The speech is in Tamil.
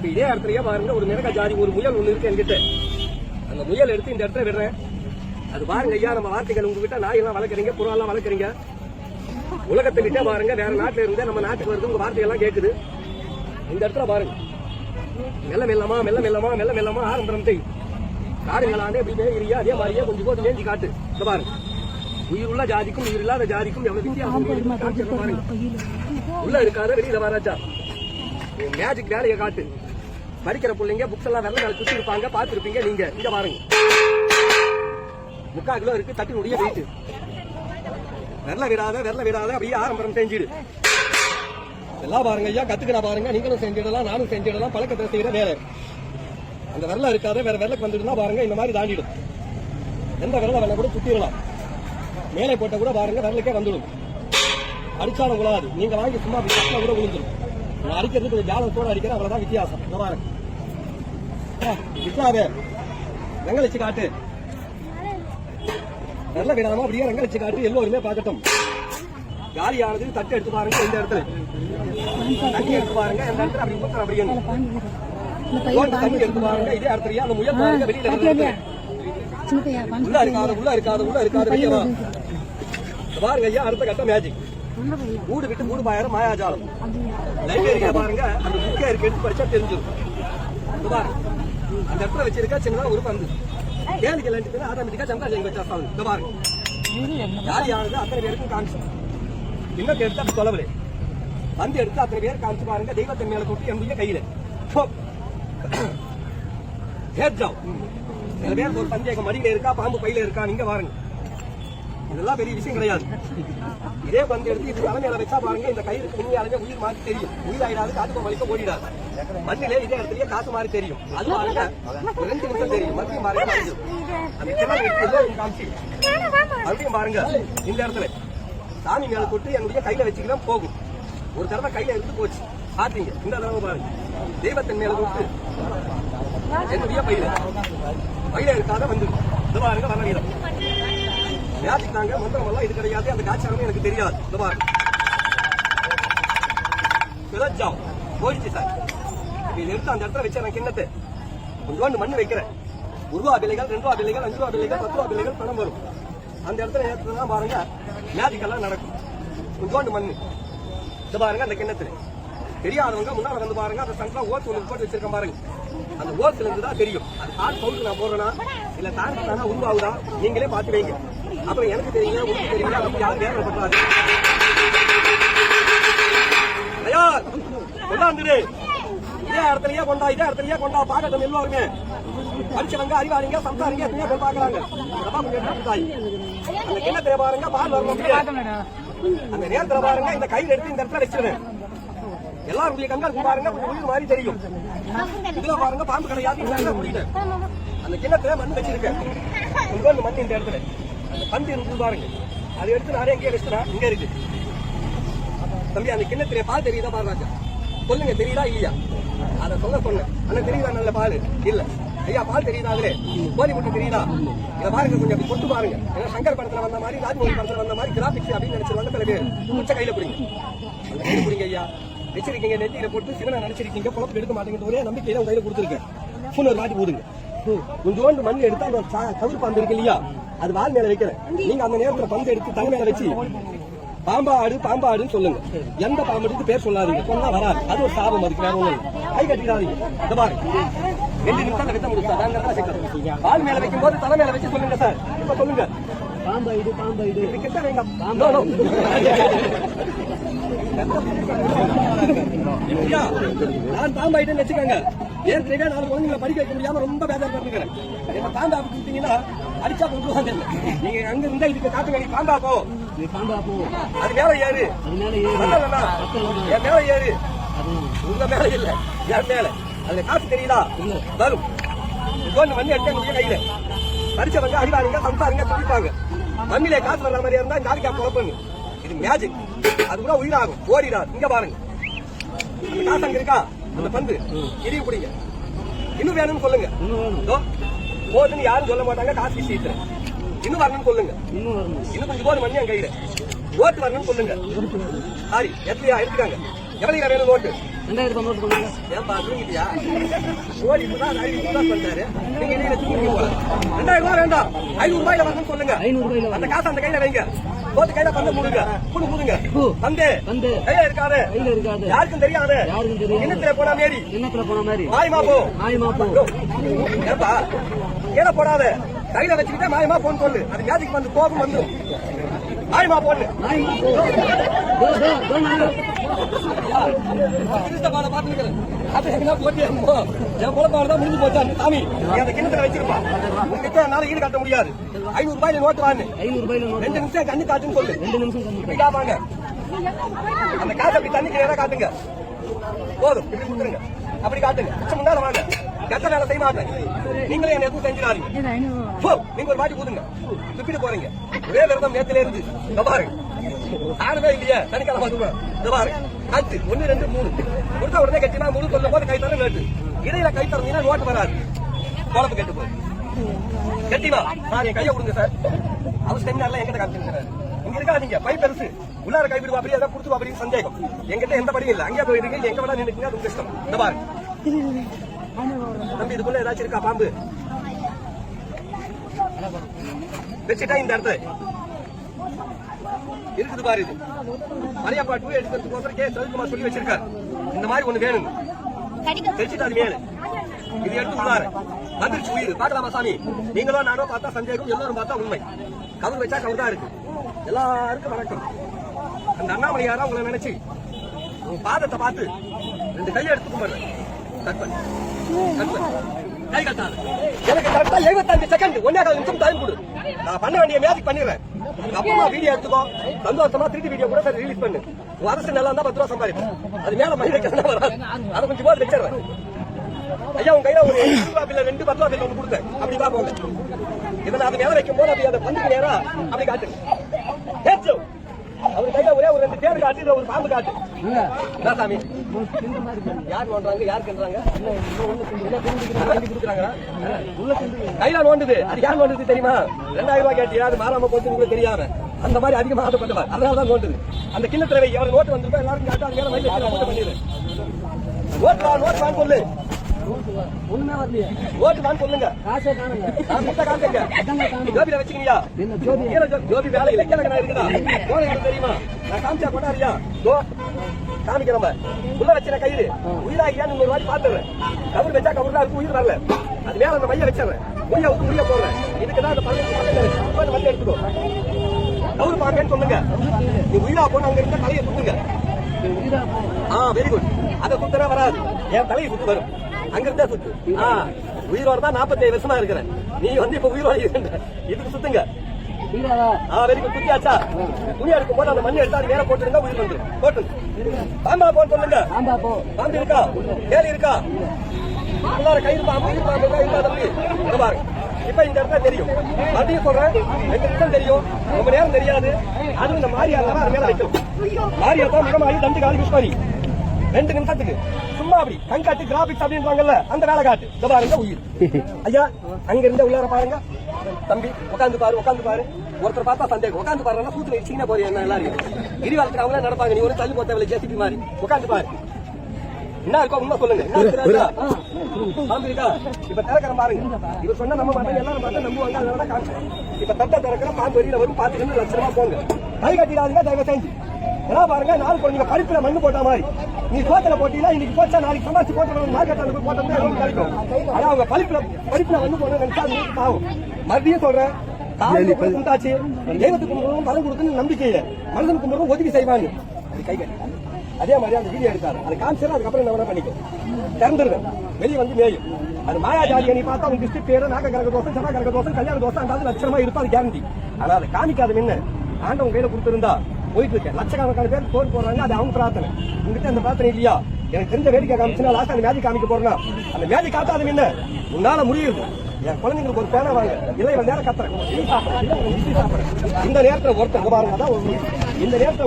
இப்ப இதே இடத்துலயே பாருங்க ஒரு மிளகா ஜாதி ஒரு முயல் ஒண்ணு இருக்கு என்கிட்ட. அந்த முயல் எடுத்து இந்த இடத்துல விடுறேன். அது பாருங்க ஐயா நம்ம வார்த்தைகள் உங்ககிட்ட நாயெல்லாம் வளர்க்குறீங்க புறாலாம் வளர்க்குறீங்க. உலகத்துக்கிட்டே பாருங்க வேற நாட்டுல இருந்தே நம்ம நாட்டுக்கு வருது உங்க வார்த்தையெல்லாம் கேக்குது. இந்த இடத்துல பாருங்க. மெல்ல மெல்லமா மெல்ல மெல்லமா மெல்ல மெல்லமா ஆரம்பரம் செய். காடுங்களாண்டே எப்படி பேகிறியா அதே மாதிரியே கொஞ்சம் போது மேஞ்சி காட்டு. இந்த பாருங்க. உயிருள்ள ஜாதிக்கும் உயிர் இல்லாத ஜாதிக்கும் எவ்வளவு வித்தியாசம் பாருங்க. உள்ள இருக்காத வெளியில வராச்சா மேஜிக் வேலையை காட்டு. படிக்கிற பிள்ளைங்க புக்ஸ் எல்லாம் வெள்ள நாள் குத்தி இருப்பாங்க பார்த்துருப்பீங்க நீங்க. இங்க பாருங்க. முக்கா கிலோ இருக்கு தட்டினுடைய வெயிட் வெள்ள விடாத வெள்ள விடாத அப்படியே ஆரம்பரம் செஞ்சிடு. எல்லாம் பாருங்க ஐயா கத்துக்கிற பாருங்க. நீங்களும் செஞ்சிடலாம் நானும் செஞ்சிடலாம். பழக்கத்தை செய்யற வேலை. அந்த விரல இருக்காத வேற வெள்ளக்கு வந்துட்டுனா பாருங்க இந்த மாதிரி தாண்டிடும். எந்த வெள்ளம் வேணா கூட சுத்திடலாம். மேலே போட்ட கூட பாருங்க வெள்ளக்கே வந்துடும். அடிச்சாலும் உழாது. நீங்க வாங்கி சும்மா கூட விழுந்துடும் அடிக்கிறது கொஞ்சம் ஜாலத்தோட அடிக்கிறேன் அவ்வளவுதான் வித்தியாசம். பாருங்க. ஆ, விட்டாதே வெங்கலிச்சு காட்டு. வெள்ள விடாம அப்படியே வெங்கலிச்சு காட்டு எல்லோருமே பார்க்கட்டும். காலியானது தட்டு எடுத்து பாருங்க இந்த இடத்துல. தண்ணி எடுத்து பாருங்க இந்த இடத்துல அப்படி ஊத்துற அப்படியே தண்ணி எடுத்து பாருங்க இதே இடத்துலயே அந்த முயல் பாருங்க வெளியில. உள்ள இருக்காது உள்ள இருக்காது உள்ள இருக்காது பாருங்க ஐயா அடுத்த கட்ட மேஜிக் மூடு விட்டு மூடு பாயிரம் மாயாஜாலம். லைப்ரரியா பாருங்க. அந்த புக்கே இருக்கு எடுத்து படிச்சா தெரிஞ்சிடும் அந்த இடத்துல வச்சிருக்கா சின்னதா ஒரு பந்து. கேளுக்கு லண்டுக்கு ஆட்டோமேட்டிக்கா சந்தா ஜெயிங்க வச்சா இந்த பாருங்க யாரியானது அத்தனை பேருக்கும் காமிச்சு. இன்னும் எடுத்து அப்படி சொல்லவில்லை. பந்து எடுத்து அத்தனை பேர் காமிச்சு பாருங்க. தெய்வத்தை மேல தொட்டு என்னுடைய கையில. போ. ஏற்றாம் சில பேர் ஒரு சந்தேகம் மடியில இருக்கா பாம்பு பையில இருக்கா நீங்க பாருங்க. இதெல்லாம் பெரிய விஷயம் கிடையாது. இதே பந்து எடுத்து இது தலைமையில வச்சா பாருங்க இந்த கயிறு உண்மையாலுமே உயிர் மாதிரி தெரியும். உயிர் ஆயிடாது காத்து வலிக்க ஓடிடாது. மண்ணிலே இதே இடத்துலயே காசு மாதிரி தெரியும். அது பாருங்க ஒரு ரெண்டு நிமிஷம் தெரியும். மறுபடியும் பாருங்க அந்த கிணறு காமிச்சு மறுபடியும் பாருங்க இந்த இடத்துல. சாமி மேல தொட்டு என்னுடைய கையில வச்சுக்கலாம் போகும். ஒரு தடவை கையில எடுத்து போச்சு. பாத்தீங்க இந்த தடவை பாருங்க. தெய்வத்தின் மேல தொட்டு என்னுடைய பையில. பையில இருக்காத வந்து இது பாருங்க வர வீரம் வியாதிக்காங்க மந்திரம் எல்லாம் இது கிடையாது அந்த காட்சியாரமே எனக்கு தெரியாது. இந்த பாருங்க. பிழைச்சாம் போயிடுச்சு சார். இதை எடுத்து அந்த இடத்துல வச்சேன் நான் கிண்ணத்தை. கொஞ்சோண்டு மண்ணு வைக்கிறேன். ஒரு ரூபா விலைகள் ரெண்டு ரூபா விலைகள் அஞ்சு ரூபா விலைகள் பத்து ரூபா விலைகள் பணம் வரும். அந்த இடத்துல ஏற்றுனா பாருங்க வியாதிக்கெல்லாம் நடக்கும். கொஞ்சோண்டு மண்ணு. இந்த பாருங்க அந்த கிண்ணத்துல. தெரியாதவங்க முன்னால வந்து பாருங்க அந்த சங்கா ஓட்டு ஒன்று போட்டு வச்சிருக்கேன் பாருங்க. அந்த ஓட்டுல இருந்து தான் தெரியும். அது கால் பவுண்டு நான் போடுறேனா? இல்ல தாண்டி தானா உருவாகுதா? நீங்களே பார்த்து வைங்க. அப்புறம் எனக்கு தெரியல உங்களுக்கு தெரியல அப்படி யாரும் வேலை பண்றாரு ஐயா கொண்டாந்துடு இதே இடத்துலயே கொண்டா இதே இடத்துலயே கொண்டா பாக்கட்டும் எல்லாருமே. படிச்சவங்க அறிவாளிங்க சம்சாரிங்க எத்தனையோ பேர் பாக்குறாங்க அந்த கிண்ணத்துல பாருங்க? பால் வரணும் அந்த நேரத்துல பாருங்க இந்த கையில் எடுத்து இந்த இடத்துல வச்சிருவேன். எல்லாருடைய கண்கள் பாருங்க கொஞ்சம் உயிர் மாதிரி தெரியும். இதுல பாருங்க பாம்பு கடை இந்த இடத்துல முடியல அந்த கிண்ணத்துல மண் வச்சிருக்கேன். உங்க மண் இந்த இடத்துல. அந்த பந்து இருந்து பாருங்க. அதை எடுத்து நிறைய எங்கேயே வச்சுனா இங்க இருக்கு. தம்பி அந்த கிண்ணத்திலே பால் தெரியுதா பாருங்க சொல்லுங்க தெரியுதா இல்லையா? அத சொல்ல சொன்னேன். ஆனா தெரியுதா நல்ல பால்? இல்ல. ஐயா பால் தெரியுதா அதுல? கோழி முட்டை தெரியுதா? இத பாருங்க கொஞ்சம் அப்படி கொட்டு பாருங்க. ஏன்னா சங்கர் படத்துல வந்த மாதிரி ராஜ்மோகன் படத்துல வந்த மாதிரி கிராபிக்ஸ் அப்படின்னு நினைச்சு வந்த பிறகு உச்ச கையில பிடிங்க. அந்த கையில பிடிங்க ஐயா. வச்சிருக்கீங்க நெத்தியில போட்டு சிவனை நினைச்சிருக்கீங்க குழப்பம் எடுக்க மாட்டேங்கிற ஒரே நம்பிக்கையில உங்க கையில கொடுத்துருக்கேன். ஃபோன் ஒரு வாட்டி போடுங்க. கொஞ்சோண்டு மண் எடுத்து அந்த கவுர் பந்து இருக்கு இல்லையா? அது வால் மேல வைக்கிறேன். நீங்க அந்த நேரத்துல பந்து எடுத்து தலை மேல வச்சு பாம்பாடு பாம்பாடுன்னு சொல்லுங்க. எந்த பாம்பு பேர் சொல்லாதீங்க. சொன்னா வராது. அது ஒரு சாபம் அதுக்கு வேற ஒண்ணு கை கட்டிடாதீங்க. இந்த பாருங்க ரெண்டு நிமிஷம் தான் வெட்ட முடியும் சார். தான் பால் மேல வைக்கும் போது தலை மேல வச்சு சொல்லுங்க சார். இப்ப சொல்லுங்க. பாம்பாயிடு பாம்பாயிடு இப்படி கிட்ட வைங்க. இப்படியா? நான் பாம்பாயிட்டேன்னு வச்சுக்கோங்க. ஏற்கனவே நாலு குழந்தைங்களை படிக்க வைக்க முடியாம ரொம்ப பேஜார் பண்ணிருக்கிறேன் என்ன பாம்பா கொடுத்தீங்கன்னா அடிச்சா கொண்டு நீங்க அங்க இருந்தா இதுக்கு காட்டுங்க நீ பாம்பா போ. நீ பாம்பா போ. அது மேல ஏறு. அது மேல ஏறு. என் மேல ஏறு. உங்க மேல இல்ல. என் மேல. அதுல காசு தெரியுதா? வரும். வந்து எடுத்து எங்க கையில. படிச்சவங்க அறிவாருங்க சம்சாருங்க துடிப்பாங்க மண்ணிலே காசு வர்ற மாதிரி இருந்தா இந்த ஆளுக்கா குழப்பம் இது மேஜிக் அது கூட உயிராகும். ஓடிடாது. இங்க பாருங்க. அந்த காசு அங்க இருக்கா? அந்த பந்து. இடிவு பிடிங்க. இன்னும் வேணும்னு சொல்லுங்க. போதுன்னு யாரும் சொல்ல மாட்டாங்க. காசு சீட்டுறேன் இன்னும் வரணும்னு சொல்லுங்க. இன்னும் கொஞ்சம் போது மணி என் கையில. ஓட்டு வரணும்னு சொல்லுங்க. சாரி எத்தனையா எடுத்துக்காங்க எவ்வளவு வேணும் ஓட்டு? ரெண்டாயிரத்தி நோட்டு கொடுங்க. ஏன்பா தூங்கிட்டியா? ஐநூறு ரூபாய் சொல்றாரு நீங்க தூக்கி போல ரெண்டாயிரம் ரூபாய் வேண்டாம். ஐநூறு ரூபாயில வரணும்னு சொல்லுங்க. ஐநூறு ரூபாயில அந்த காசு அந்த கையில வைங்க. போட்டு கையில பந்து முடுங்க. புடு முடுங்க. பந்து. பந்து. கையில இருக்காது. கையில இருக்காது. யாருக்கும் தெரியாது. யாருக்கும் தெரியாது. கிணத்துல போனா மேரி. கிண்ணத்துல போன மாதிரி மாயமா போ. மாயமா போ. ஏப்பா கீழே போடாத. கையில வச்சுக்கிட்டே மாயமா போன்னு சொல்லு. அது மேஜிக் வந்து கோபம் வந்து மாயமா போன்னு மாயமா போ தோ, தோ, தோ, நாங்க. கிறிஸ்தவால பார்த்து நிக்கிறேன். அது எங்கனா போட்டு என் பொழப்பாடு தான் முடிஞ்சு போச்சா? சாமி அந்த கிணத்துல வச்சிருப்பா. உங்ககிட்ட என்னால ஈடு காட்ட முடியாது. ஐநூறு ரூபாயில நோட்டு வாங்க. ஐநூறு. ரெண்டு நிமிஷம் கண்ணு காட்டுன்னு சொல்லு. ரெண்டு நிமிஷம் காப்பாங்க அந்த காசை அப்படி நேரா காட்டுங்க. போதும். இப்படி கொடுத்துருங்க. அப்படி காட்டுங்க. முன்னால வாங்க. கெட்ட வேலை செய்ய மாட்டேன் நீங்களே என்ன எதுவும் செஞ்சிடாதீங்க. நீங்க ஒரு வாட்டி கூதுங்க துப்பிட்டு போறீங்க. ஒரே விரதம் நேத்துல இருந்து. இந்த பாருங்க ஆனவே இல்லையா. சனிக்கிழமை அதுவும் இந்த பாருங்க அஞ்சு ஒண்ணு ரெண்டு மூணு. கொடுத்த உடனே கட்டினா முழு சொல்லும் போது கை தர இடையில கை தரந்தீங்கன்னா நோட்டு வராது. குழம்பு கெட்டு போய் கட்டிமா சார் என் கையை கொடுங்க சார். அவர் செமினார்ல எங்கிட்ட காமிச்சிருக்காரு இங்க இருக்காதீங்க. பை பெருசு. உள்ளார கை விடுவா அப்படி ஏதாவது கொடுத்து அப்படி சந்தேகம். எங்கிட்ட எந்த படியும் இல்ல. அங்கேயே போயிருக்கீங்க எங்க வேணா நின்னுக்குங்க. அது உங்க இஷ்டம். இந்த பாருங்க தம்பி இதுக்குள்ள ஏதாச்சும் இருக்கா? பாம்பு. வச்சுட்டா இந்த இடத்த. இருக்குது பாரு இது. மரியாப்பா டூ எடுக்கிறதுக்கு கே சரத்குமார் சொல்லி வச்சிருக்காரு. இந்த மாதிரி ஒண்ணு வேணும். தெரிச்சுட்டு அது மேல. இது எடுத்து உள்ளாரு. வந்துருச்சு உயிர். பாக்கலாமா சாமி? நீங்களும் நானோ பார்த்தா சந்தேகம் எல்லாரும் பார்த்தா உண்மை. கவர் வச்சா கவர் தான் இருக்கு. எல்லாருக்கும் வணக்கம். அந்த அண்ணாமலையாரா உங்களை நினைச்சு? உங்க பாதத்தை பார்த்து ரெண்டு கையை எடுத்து கும்பிடுறேன். எனக்கு கரெக்டா எழுபத்தஞ்சு செகண்ட் ஒன்னே கால் நிமிஷம் டைம் கொடு நான் பண்ண வேண்டிய மேஜிக் பண்ணிடுறேன் அப்புறமா வீடியோ எடுத்துக்கோ சந்தோஷமா திருப்பி வீடியோ கூட ரிலீஸ் பண்ணு உன் அரசு நல்லா இருந்தா பத்து ரூபா சம்பாதிக்கும் அது மேல மணி வராது அதை கொஞ்சம் போது வச்சிடுறேன் ஐயா உங்க கையில ஒரு இருபது ரூபா பில்ல ரெண்டு பத்து ரூபா பில்ல ஒன்று கொடுத்தேன் அப்படி பாப்போங்க இதை நான் அது மேல வைக்கும் போது அப்படி அதை பந்துக்கு நேரா அப்படி காட்டுங்க அவர் கையில ஒரே ஒரு ரெண்டு பேர் காட்டு ஒரு பாம்பு காட்டு. என்ன சாமி. யார் நோண்டுறாங்க யார் கண்டுறாங்க? கொடுக்குறாங்களா உள்ள கொண்டு கையில நோண்டுது. அது யார் நோண்டுது தெரியுமா? ரெண்டாயிரம் ரூபாய் கேட்டியா அது மாறாம போச்சு உங்களுக்கு தெரியாம. அந்த மாதிரி அதிகமா ஆசைப்பட்டவர். அதனால தான் நோண்டுது. அந்த கிண்ணத்துல வை. எவ்வளவு நோட்டு வந்திருக்கோ? எல்லாரும் காட்டு அது மேல மைய பூஜை பண்ணிடு. நோட்டு வா நோட்டு வான்னு சொல்லு. ஒண்ணுமே வரலையே. சொல்லுங்க. காசே காணுங்க. முட்டை காட்டுங்க ஜோபியில வச்சுக்கீங்களா என்ன ஜோதி கீழே ஜோ- ஜோபி வேலை இல்லை கீழே நான் இருக்குதா? கோலை எனக்கு தெரியுமா? நான் காமிச்சா கொண்டாரியா தோ காமிக்க நம்ம. உள்ள வச்சின கயிறு உயிராகியான்னு ஒரு வாட்டி பாத்துறேன் கவுர் வச்சா கவுர் தான் இருக்கு உயிர் வரல. அது மேல அந்த மைய வச்சிடுறேன். முடிய விட்டு முடிய போடுறேன். இதுக்கு தான் அந்த பதினஞ்சு பக்கத்துல வந்து எடுத்துக்கோ. கவுர் பாக்கன்னு சொல்லுங்க. நீ உயிரா போன அங்க இருந்த தலையை போ. ஆ வெரி குட் அதை சுத்தனா வராது. என் தலையை சுத்து வரும். அங்க இருந்தா சுத்து. ஆ உயிரோட தான் நாற்பத்தேழு வருஷமா இருக்கிறேன். நீ வந்து இப்ப உயிரோட இருக்க இதுக்கு சுத்துங்க. வெரி குட் குத்தியாச்சா? துணி எடுக்கும் போது அந்த மண்ணை எடுத்து மேல போட்டுருந்தா உயிர் வந்து. போட்டு. பாம்பா போன் சொல்லுங்க. பாம்பு இருக்கா? கேலி இருக்கா? உள்ளார கயிறு பாம்பு உயிர் பாம்பு இருக்கா? இருக்கா? தம்பி. இங்க பாருங்க இப்ப இந்த இடத்துல தெரியும். மறுபடியும் சொல்றேன். ரெண்டு நிமிஷம் தெரியும். ரொம்ப நேரம் தெரியாது. அது இந்த மாரியா இருந்தா அது மேல வைக்கணும். மாரியா தான் முகமாயி தண்டு காலி புஷ்பாரி. ரெண்டு நிமிஷத்துக்கு. சும்மா அப்படி கிராபிக்ஸ் அப்படின்றாங்கல்ல அந்த வேலை காட்டு. இந்த பாருங்க உயிர். ஐயா அங்க இருந்த உள்ளார பாருங்க. தம்பி உட்காந்து பாரு உட்காந்து பாரு. ஒருத்தர் பார்த்தா சந்தேகம். உட்காந்து பாருன்னா சூத்துல வச்சீங்கன்னா போறீங்க என்ன எல்லாரும். கிரிவாலத்துக்கு அவங்களே நடப்பாங்க. நீ ஒரு தள்ளி போத்தவில்லை ஜேசிபி மாதிரி. உட்காந்து பாரு. என்ன இருக்கோ உண்மை சொல்லுங்க. இப்ப திறக்கிற பாருங்க. இவர் சொன்னா நம்ம மாட்டாங்க எல்லாரும் பார்த்தா நம்புவாங்க. அதனால காமிச்சேன். இப்ப தட்டை திறக்கிற பாம்பு வெளியில வரும் பாத்துக்கிட்டு லட்சமா போங்க. கை கட்டிடாதீங்க தயவு செஞ்சு. ஏன்னா பாருங்க நாலு குழந்தைங்க பருப்புல மண்ணு போட்ட மாதிரி. நீ சோத்துல போட்டீங்கன்னா இன்னைக்கு போச்சா நாளைக்கு சமாளிச்சு போட்டு மார்க்கெட்ல போய் போட்டோம்னா கிடைக்கும் ஆனா அவங்க பருப்புல பருப்புல மண்ணு போட நினைச்சா பாவம் மறுபடியும் சொல்றேன் காலையில கும்பிட்டாச்சு தெய்வத்துக்கு கும்பிடுறோம் பலன் கொடுக்குன்னு நம்பிக்கையில மனதனுக்கு கும்பிடுறோம் ஒதுக்கி அது கை கட்டி. அதே மாதிரி அந்த வீடியோ எடுத்தாரு. அது காமிச்சிடும் அதுக்கப்புறம் என்ன வேணா பண்ணிக்கோ. திறந்துருவேன். வெளியே வந்து மேயும். அது மாயா ஜாதியை நீ பார்த்தா உங்க டிஸ்ட்ரிக்ட் பேரு நாக கரக தோசை சனா கரக தோசை கல்யாண தோசை அந்த லட்சணமா அது கேரண்டி ஆனா அதை காமிக்காத முன்ன ஆண்டவன் கையில கொடுத்திருந்தா போயிட்டு இருக்கேன் லட்சக்கணக்கான பேர் போர் போடுறாங்க அது அவங்க பிரார்த்தனை. உங்ககிட்ட அந்த பிரார்த்தனை இல்லையா? எனக்கு தெரிஞ்ச வேடிக்கை காமிச்சுனா லாஸ்ட் அந்த மேஜிக் காமிக்க போறேன்னா. அந்த மேஜிக் காட்டாத என்ன? உன்னால முடியுது. என் குழந்தைங்களுக்கு ஒரு பேனை வாங்க. இல்லை நேரம் கத்துறேன். இந்த நேரத்தில் ஒருத்தர் இங்க பாருங்க இந்த நேரத்தில்